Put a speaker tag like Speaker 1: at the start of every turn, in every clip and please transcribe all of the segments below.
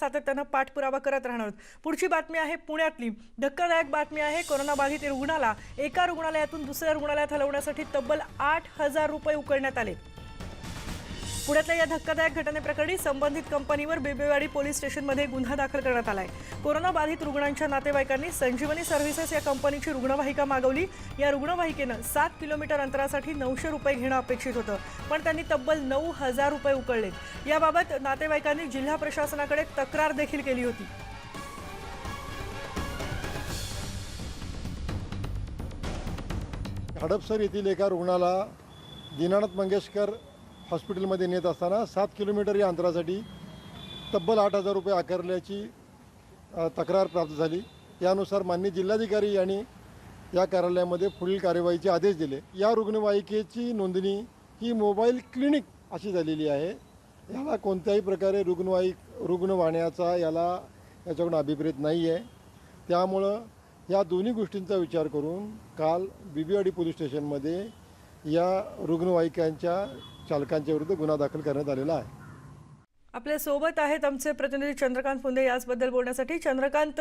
Speaker 1: सातत्यानं पाठपुरावा करत राहणार. पुढची बातमी आहे पुण्यातली. धक्कादायक बातमी आहे कोरोनाबाधित रुग्णाला एका रुग्णालयातून दुसऱ्या रुग्णालयात हलवण्यासाठी तब्बल आठ हजार रुपये उकळण्यात आले. पुण्यातल्या या धक्कादायक घटनेप्रकरणी संबंधित कंपनीवर बेबेवाडी पोलीस स्टेशनमध्ये गुन्हा दाखल करण्यात आलाय. कोरोनाबाधित रुग्णांच्या नातेवाईकांनी संजीवनी सर्व्हिसेस या कंपनीची रुग्णवाहिका मागवली. या रुग्णवाहिकेनं सात किलोमीटर अंतरासाठी नऊशे रुपये घेणं अपेक्षित होतं पण त्यांनी तब्बल नऊ हजार रुपये उकळलेत. याबाबत नातेवाईकांनी जिल्हा प्रशासनाकडे तक्रार देखील केली होती.
Speaker 2: हडपसर येथील एका रुग्णाला दीनानाथ मंगेशकर हॉस्पिटलमध्ये नेत असताना सात किलोमीटर या अंतरासाठी तब्बल आठ हजार रुपये आकारल्याची तक्रार प्राप्त झाली. यानुसार माननीय जिल्हाधिकारी यांनी या कार्यालयामध्ये पुढील कार्यवाहीचे आदेश दिले. या रुग्णवाहिकेची नोंदणी ही मोबाईल क्लिनिक अशी झालेली आहे. याला कोणत्याही प्रकारे रुग्णवाहिक रुग्ण वाहण्याचा याला याच्याकडून अभिप्रेत नाही आहे त्यामुळं या दोन्ही गोष्टींचा विचार करून काल बिबिवाडी पोलीस स्टेशनमध्ये या रुग्णवाहिकांच्या चालकांच्या विरुद्ध गुन्हा दाखल करण्यात आलेला आहे.
Speaker 1: आपल्यासोबत आहेत आमचे प्रतिनिधी चंद्रकांत फुंदे. याचबद्दल बोलण्यासाठी चंद्रकांत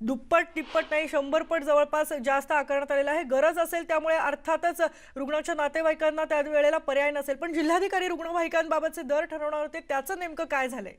Speaker 1: दुप्पट तिप्पट नाही शंभर पट जवळपास जास्त आकारण्यात आलेला आहे. गरज असेल त्यामुळे अर्थातच रुग्णाच्या नातेवाईकांना त्या वेळेला पर्याय नसेल. पण जिल्हाधिकारी रुग्णवाहिकांबाबतचे दर ठरवणार होते. त्याचं नेमकं काय झालंय?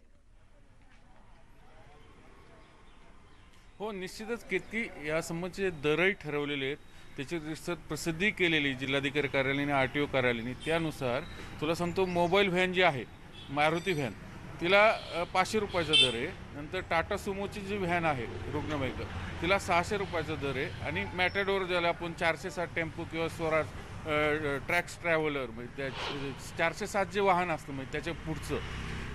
Speaker 3: हो निश्चितच किती यासंबंधीचे दरही ठरवलेले आहेत त्याची रिसर्च प्रसिद्धी केलेली जिल्हाधिकारी कार्यालयाने आर टी ओ कार्यालयाने त्यानुसार तुला सांगतो मोबाईल व्हॅन जी आहे मारुती व्हॅन तिला पाचशे रुपयाचा दर आहे. नंतर टाटा सुमोची जी व्हॅन आहे रुग्णवाहिका तिला सहाशे रुपयाचा दर आहे. आणि मॅटाडोर ज्याला आपण चारशे सात टेम्पो किंवा स्वराज ट्रॅक्स ट्रॅव्हलर म्हणजे त्या चारशे सात जे वाहन असतं म्हणजे त्याच्या पुढचं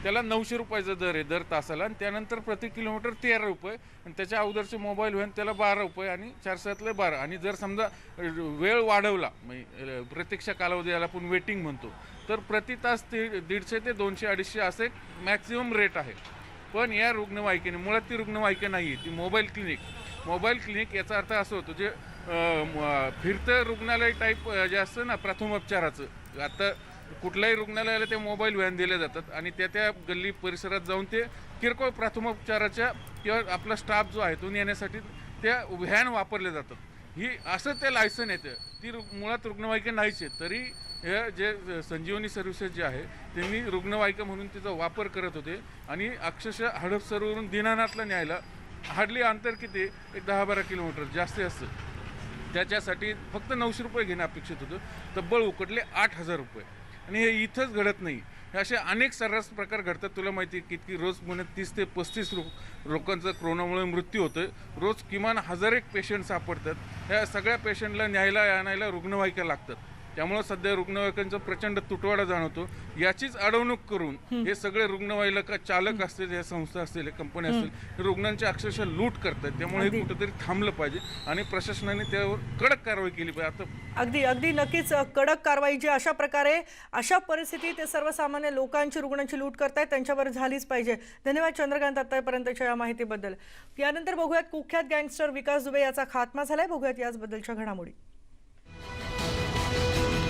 Speaker 3: त्याला नऊशे रुपयाचा दर आहे दर तासाला. आणि त्यानंतर प्रति किलोमीटर तेरा रुपये. आणि त्याच्या अगोदरचे मोबाईल व्हॅन त्याला बारा रुपये आणि चारशेतले बारा. आणि जर समजा वेळ वाढवला म्हणजे प्रत्यक्ष प्रतीक्षा कालावधी याला आपण वेटिंग म्हणतो तर प्रति तास ती दीडशे ते दोनशे अडीचशे असे मॅक्झिमम रेट आहे. पण या रुग्णवाहिकेने मुळात ती रुग्णवाहिका नाही आहे ती मोबाईल क्लिनिक. मोबाईल क्लिनिक याचा अर्थ असं होतो जे फिरतं रुग्णालय टाईप जे असतं ना प्रथमोपचाराचं. आता कुठल्याही रुग्णालयाला ते मोबाईल व्हॅन दिले जातात आणि त्या त्या गल्ली परिसरात जाऊन ते किरकोळ प्राथमोपचाराच्या किंवा आपला स्टाफ जो आहे तो नेण्यासाठी त्या व्हॅन वापरले जातात. ही असं ते लायसन येतं ती. मुळात रुग्णवाहिका नाहीच आहे तरी हे जे संजीवनी सर्व्हिसेस जे आहे त्यांनी रुग्णवाहिका म्हणून तिचा वापर करत होते आणि अक्षरशः हडपसरवरून दिनानाथला न्यायला हार्डली अंतर किती? एक दहा बारा किलोमीटर जास्त असतं. त्याच्यासाठी फक्त नऊशे रुपये घेणं अपेक्षित होतं. तब्बल उकडले आठ हजार रुपये. आणि हे इथंच घडत नाही. हे असे अनेक सर्रास प्रकार घडतात. तुला माहिती आहे किती रोज पुण्यात तीस ते पस्तीस लो लोकांचा कोरोनामुळे मृत्यू होतोय. रोज किमान हजार एक पेशंट सापडतात. ह्या सगळ्या पेशंटला न्यायला आणायला रुग्णवाहिका लागतात. त्यामुळे सध्या रुग्णवाहिकांचा प्रचंड तुटवाडा जाणवतो. याचीच अडवणूक करून हे. सगळे रुग्णवाहिका चालक असतील या संस्था असतील कंपन्या असतील रुग्णांची अक्षरशः लूट करतात त्यामुळे हे कुठेतरी थांबलं पाहिजे आणि प्रशासनाने त्यावर कडक कारवाई केली पाहिजे. आता
Speaker 1: अगदी अगदी नक्कीच कडक कारवाई जी अशा प्रकारे अशा परिस्थितीत सर्वसामान्य लोकांची रुग्णांची लूट करतायत त्यांच्यावर झालीच पाहिजे. धन्यवाद चंद्रकांत आतापर्यंतच्या या माहितीबद्दल. यानंतर बघूयात कुख्यात गँगस्टर विकास दुबे याचा खात्मा झालाय. बघूयात याचबद्दलच्या घडामोडी.